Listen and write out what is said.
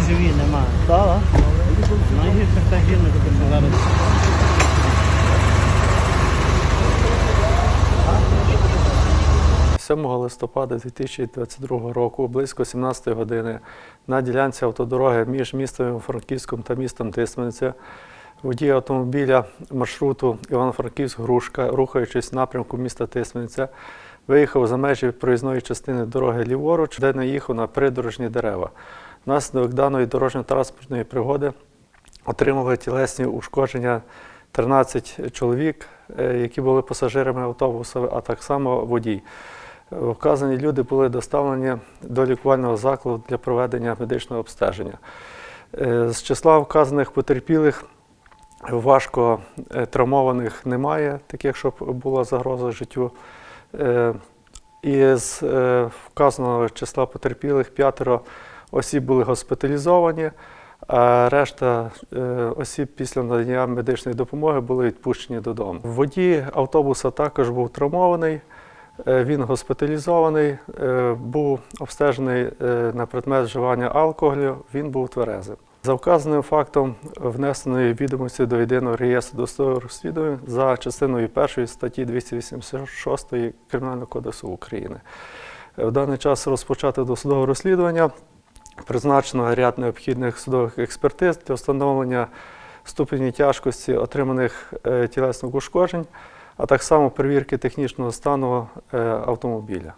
всі живі нема. Так, Найгірше та гірне, що зараз. — 7 листопада 2022 року близько 17-ї години на ділянці автодороги між містом Франківськом та містом Тисменця водій автомобіля маршруту Івано-Франківськ-Грушка, рухаючись в напрямку міста Тисменця, виїхав за межі проїзної частини дороги ліворуч, де наїхав на придорожні дерева. Внаслідок даної дорожньо-транспортної пригоди отримали тілесні ушкодження 13 чоловік, е, які були пасажирами автобуса, а так само водій. Вказані люди були доставлені до лікувального закладу для проведення медичного обстеження. Е, З числа вказаних потерпілих важко е, травмованих немає, таких, щоб була загроза життю. Е, І з е, вказаного числа потерпілих п'ятеро осіб були госпіталізовані, а решта е, осіб після надання медичної допомоги були відпущені додому. Водій автобуса також був травмований. Е, Він госпіталізований, е, був обстежений е, на предмет вживання алкоголю, він був тверезим. За вказаним фактом внесеної відомості до єдиного реєстру досудових розслідувань за частиною 1 статті 286 Кримінального кодексу України. В даний час розпочато досудове розслідування. Призначено ряд необхідних судових експертиз для встановлення ступені тяжкості отриманих тілесних ушкоджень, а так само перевірки технічного стану е, автомобіля.